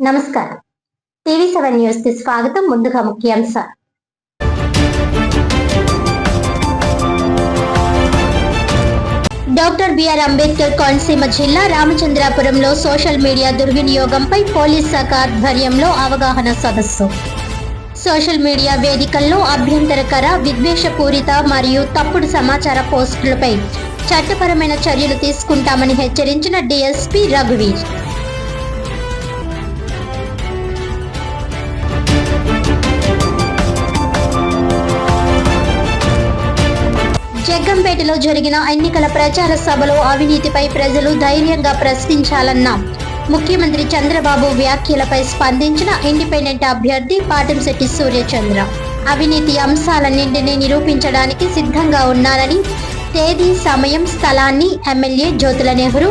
నమస్కారం. TV seven న్యూస్కి స్వాగతం ముందుగా ముఖ్యాంశాలు. డాక్టర్ బిఆర్ అంబేద్కర్ కోనసీమ జిల్లా రామచంద్రాపురంలో సోషల్ మీడియా దుర్వినియోగంపై పోలీస్ శాఖ ఆధ్వర్యంలో అవగాహన సదస్సు. సోషల్ మీడియా వేదికల్లో అభ్యంతరకర విద్వేషపూరిత మరియు తప్పుడు సమాచార పోస్టులపై చట్టపరమైన చర్యలు తీసుకుంటామని హెచ్చరించిన డీఎస్పీ రఘువీర్. జగ్గంపేటలో జరిగిన ఎన్నికల ప్రచార సభలో అవినీతిపై ప్రజలు ధైర్యంగా ప్రశ్నించాలన్న ముఖ్యమంత్రి చంద్రబాబు వ్యాఖ్యలపై స్పందించిన ఇండిపెండెంట్ అభ్యర్థి పాటంశెట్టి సూర్యచంద్ర. అవినీతి అంశాలన్నింటినీ నిరూపించడానికి సిద్ధంగా ఉన్నారని తేదీ సమయం స్థలాన్ని ఎమ్మెల్యే జ్యోతుల నెహ్రూ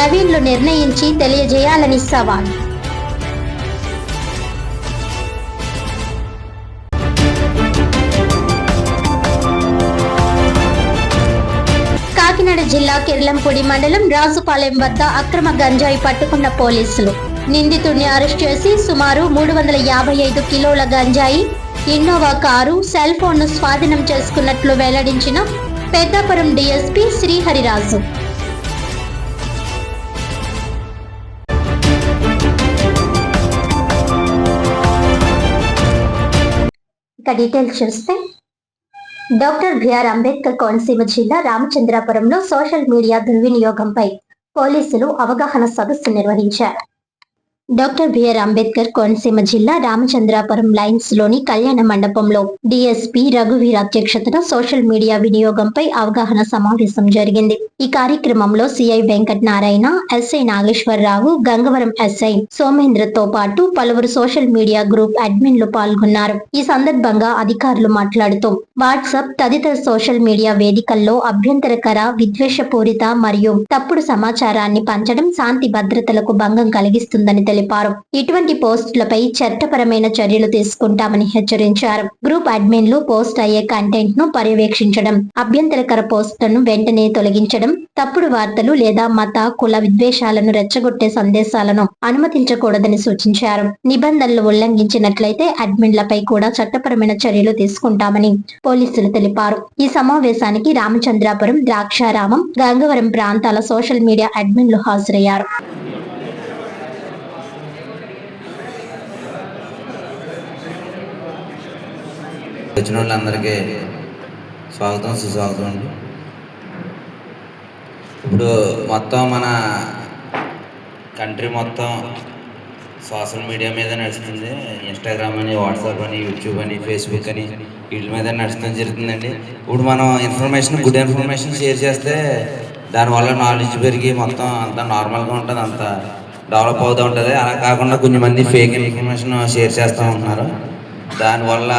నవీన్లు నిర్ణయించి తెలియజేయాలని సవాల్. కాకినాడ జిల్లా కిర్లంపూడి మండలం రాజుపాలెం వద్ద అక్రమ గంజాయి పట్టుకున్న పోలీసులు. నిందితుడిని అరెస్ట్ చేసి సుమారు మూడు వందల యాభై ఐదు కిలోల గంజాయి ఇన్నోవా కారు సెల్ ఫోన్ను స్వాధీనం చేసుకున్నట్లు వెల్లడించిన పెద్దాపురం డీఎస్పీ శ్రీహరిరాజు. ఇక డీటెయిల్స్ చూస్తే డాక్టర్ బిఆర్ అంబేద్కర్ కోనసీమ జిల్లా రామచంద్రాపురంలో సోషల్ మీడియా దుర్వినియోగంపై పోలీసులు అవగాహన సదస్సు నిర్వహించారు. డాక్టర్ బిఆర్ అంబేద్కర్ కోనసీమ జిల్లా రామచంద్రాపురం లైన్స్లోని కళ్యాణ మండపంలో డిఎస్పి రఘువీర్ అధ్యక్షతన సోషల్ మీడియా వినియోగంపై అవగాహన సమావేశం జరిగింది. ఈ కార్యక్రమంలో CI Venkata Narayana SI Nageswararao Gangavaram SI సోమేంద్రతో పాటు పలువురు సోషల్ మీడియా గ్రూప్ అడ్మిన్లు పాల్గొన్నారు. ఈ సందర్భంగా అధికారులు మాట్లాడుతూ వాట్సాప్ తదితర సోషల్ మీడియా వేదికల్లో అభ్యంతరకర విద్వేషపూరిత మరియు తప్పుడు సమాచారాన్ని పంచడం శాంతి భద్రతలకు భంగం కలిగిస్తుందని తెలిపారు. ఇటువంటి పోస్టులపై చట్టపరమైన చర్యలు తీసుకుంటామని హెచ్చరించారు. గ్రూప్ అడ్మిన్లు పోస్ట్ అయ్యే కంటెంట్ను పర్యవేక్షించడం అభ్యంతరకర పోస్టులను వెంటనే తొలగించడం తప్పుడు వార్తలు లేదా మత కుల విద్వేషాలను రెచ్చగొట్టే సందేశాలను అనుమతించకూడదని సూచించారు. నిబంధనలు ఉల్లంఘించినట్లయితే అడ్మిన్లపై కూడా చట్టపరమైన చర్యలు తీసుకుంటామని పోలీసులు తెలిపారు. ఈ సమావేశానికి రామచంద్రాపురం ద్రాక్షారామం గంగవరం ప్రాంతాల సోషల్ మీడియా అడ్మిన్లు హాజరయ్యారు. వచ్చిన వాళ్ళందరికీ స్వాగతం సుస్వాగతం అండి. ఇప్పుడు మొత్తం మన కంట్రీ మొత్తం సోషల్ మీడియా మీద నడుస్తుంది. ఇన్స్టాగ్రామ్ అని వాట్సాప్ అని యూట్యూబ్ అని ఫేస్బుక్ అని వీటి మీద నడుస్తుంది జరుగుతుందండి. ఇప్పుడు మనం ఇన్ఫర్మేషన్ గుడ్ ఇన్ఫర్మేషన్ షేర్ చేస్తే దానివల్ల నాలెడ్జ్ పెరిగి మొత్తం అంత నార్మల్గా ఉంటుంది అంత డెవలప్ అవుతూ ఉంటుంది. అలా కాకుండా కొంచెం మంది ఫేక్ ఇన్ఫర్మేషన్ షేర్ చేస్తూ ఉంటున్నారు. దానివల్ల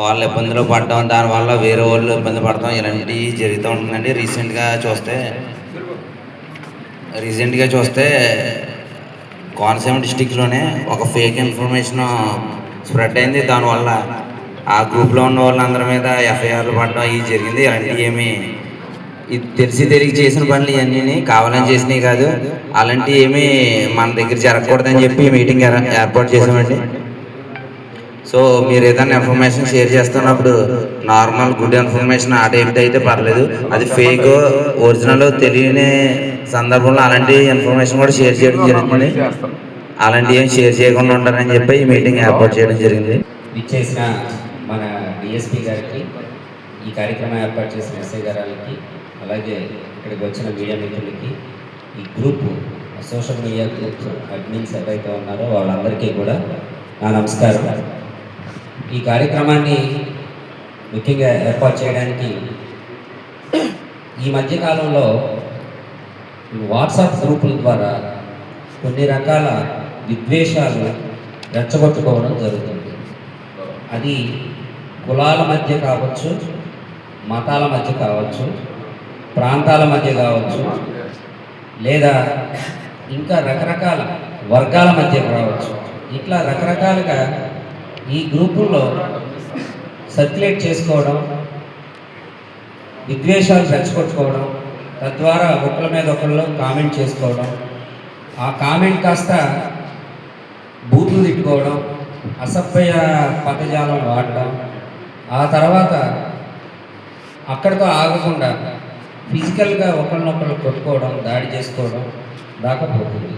వాళ్ళు ఇబ్బందులు పడడం దానివల్ల వేరే వాళ్ళు ఇబ్బంది పడడం ఇలాంటివి జరుగుతూ ఉంటుందండి. రీసెంట్గా చూస్తే రీసెంట్గా చూస్తే కోనసీమ డిస్టిక్లోనే ఒక ఫేక్ ఇన్ఫర్మేషన్ స్ప్రెడ్ అయింది. దానివల్ల ఆ గ్రూప్లో ఉన్న వాళ్ళందరి మీద ఎఫ్ఐఆర్లు పడడం ఇవి జరిగింది. ఇలాంటివి ఏమి ఇది తెలిసి తెలియక చేసిన పనులు ఇవన్నీ కావాలని చేసినవి కాదు. అలాంటివి ఏమీ మన దగ్గర జరగకూడదని చెప్పి మీటింగ్ ఏర్పాటు చేసామండి సో మీరు ఏదైనా ఇన్ఫర్మేషన్ షేర్ చేస్తున్నప్పుడు నార్మల్ గుడ్ ఇన్ఫర్మేషన్ ఆ టైప్ అయితే పర్లేదు. అది ఫేక్ ఒరిజినల్ తెలియని సందర్భంలో అలాంటి ఇన్ఫర్మేషన్ కూడా షేర్ చేయడం జరిగింది అలాంటి ఏం షేర్ చేయకుండా ఉంటారని చెప్పి ఈ మీటింగ్ ఏర్పాటు చేయడం జరిగింది. ఇచ్చేసిన మన డిఎస్పి గారికి ఈ కార్యక్రమం ఏర్పాటు చేసిన ఎస్ఐ గారికి అలాగే ఇక్కడికి వచ్చిన మీడియా మిత్రులకి ఈ group social media group admins ఎవరైతే ఉన్నారో వాళ్ళందరికీ కూడా నా నమస్కారం. ఈ కార్యక్రమాన్ని ముఖ్యంగా ఏర్పాటు చేయడానికి ఈ మధ్యకాలంలో వాట్సాప్ గ్రూపుల ద్వారా కొన్ని రకాల విద్వేషాలు రెచ్చగొట్టుకోవడం జరుగుతుంది. అది కులాల మధ్య కావచ్చు మతాల మధ్య కావచ్చు ప్రాంతాల మధ్య కావచ్చు లేదా ఇంకా రకరకాల వర్గాల మధ్య కావచ్చు. ఇట్లా రకరకాలుగా ఈ గ్రూపుల్లో సర్క్యులేట్ చేసుకోవడం విద్వేషాలు రెచ్చగొట్టుకోవడం తద్వారా ఒకళ్ళ మీద ఒకళ్ళు కామెంట్ చేసుకోవడం ఆ కామెంట్ కాస్త బూతులు తిట్టుకోవడం అసభ్య పదజాలం వాడడం ఆ తర్వాత అక్కడితో ఆగకుండా ఫిజికల్గా ఒకరినొకరు కొట్టుకోవడం దాడి చేసుకోవడం దాకపోతుంది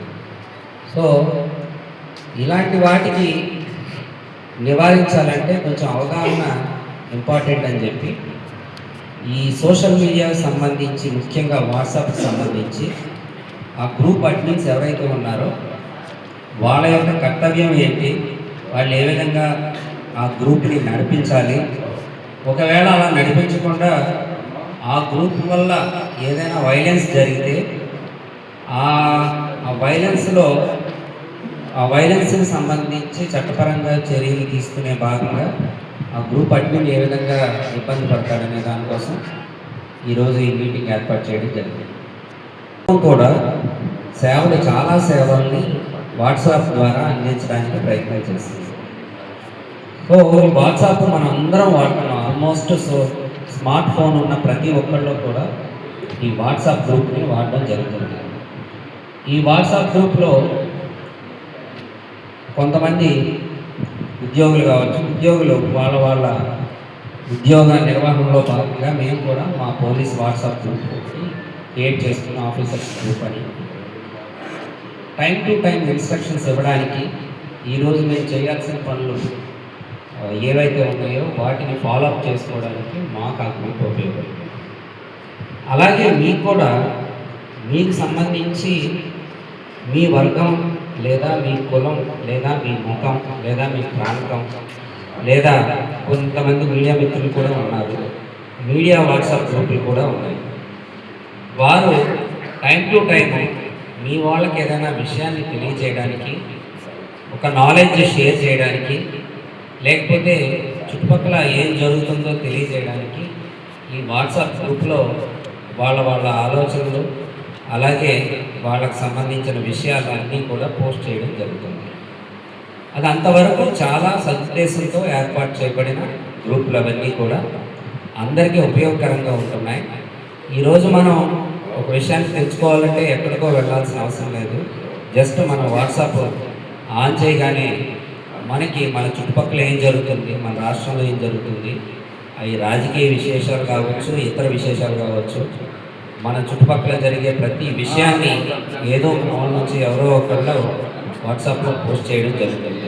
సో ఇలాంటి వాటికి నివారించాలంటే కొంచెం అవగాహన ఇంపార్టెంట్ అని చెప్పి ఈ సోషల్ మీడియాకి సంబంధించి ముఖ్యంగా వాట్సాప్కి సంబంధించి ఆ గ్రూప్ అడ్మిన్స్ ఎవరైతే ఉన్నారో వాళ్ళ యొక్క కర్తవ్యం ఏంటి? వాళ్ళు ఏ విధంగా ఆ గ్రూప్ని నడిపించాలి? ఒకవేళ అలా నడిపించకుండా ఆ గ్రూప్ వల్ల ఏదైనా వైలెన్స్ జరిగితే ఆ వైలెన్స్లో వైలెన్స్కి సంబంధించి చట్టపరంగా చర్యలు తీసుకునే భాగంగా ఆ గ్రూప్ అడ్మిన్ ఏ విధంగా ఇబ్బంది పడతాడనే దానికోసం ఈరోజు ఈ మీటింగ్ ఏర్పాటు చేయడం జరిగింది. కూడా సేవలు చాలా సేవల్ని వాట్సాప్ ద్వారా అందించడానికి ప్రయత్నం చేస్తుంది. సో వాట్సాప్ మనం అందరం వాడుతున్నాం. ఆల్మోస్ట్ సో స్మార్ట్ ఫోన్ ఉన్న ప్రతి ఒక్కళ్ళు కూడా ఈ వాట్సాప్ గ్రూప్ని వాడడం జరుగుతుంది. ఈ వాట్సాప్ గ్రూప్లో కొంతమంది ఉద్యోగులు కావచ్చు ఉద్యోగులు వాళ్ళ వాళ్ళ ఉద్యోగ నిర్వహణలో భాగంగా మేము కూడా మా పోలీస్ వాట్సాప్ గ్రూప్ క్రియేట్ చేసుకున్న ఆఫీసర్స్ గ్రూప్ అని. టైం టు టైం ఇన్స్ట్రక్షన్స్ ఇవ్వడానికి ఈరోజు మేము చేయాల్సిన పనులు ఏవైతే ఉన్నాయో వాటిని ఫాలోఅప్ చేసుకోవడానికి మాకు ఆ గ్రూప్ ఉపయోగపడుతుంది. అలాగే మీకు కూడా మీకు సంబంధించి మీ వర్గం లేదా మీ కులం లేదా మీ ముఖం లేదా మీ ప్రాంతం లేదా కొంతమంది మీడియా మిత్రులు కూడా ఉన్నారు. మీడియా వాట్సాప్ గ్రూపులు కూడా ఉన్నాయి. వారు టైం టు టైం మీ వాళ్ళకి ఏదైనా విషయాన్ని తెలియజేయడానికి ఒక నాలెడ్జ్ షేర్ చేయడానికి లేకపోతే చుట్టుపక్కల ఏం జరుగుతుందో తెలియజేయడానికి ఈ వాట్సాప్ గ్రూప్లో వాళ్ళ వాళ్ళ ఆలోచనలు అలాగే వాళ్ళకి సంబంధించిన విషయాలన్నీ కూడా పోస్ట్ చేయడం జరుగుతుంది. అది అంతవరకు చాలా సదుద్దేశంతో ఏర్పాటు చేయబడిన గ్రూపులు అవన్నీ కూడా అందరికీ ఉపయోగకరంగా ఉంటున్నాయి. ఈరోజు మనం ఒక విషయాన్ని తెలుసుకోవాలంటే ఎక్కడికో వెళ్ళాల్సిన అవసరం లేదు. జస్ట్ మన వాట్సాప్ ఆన్ చేయగానే మనకి మన చుట్టుపక్కల ఏం జరుగుతుంది మన రాష్ట్రంలో ఏం జరుగుతుంది అవి రాజకీయ విశేషాలు కావచ్చు ఇతర విశేషాలు కావచ్చు మన చుట్టుపక్కల జరిగే ప్రతి విషయాన్ని ఏదో ఒక నుంచి ఎవరో ఒకళ్ళు వాట్సాప్లో పోస్ట్ చేయడం జరుగుతుంది.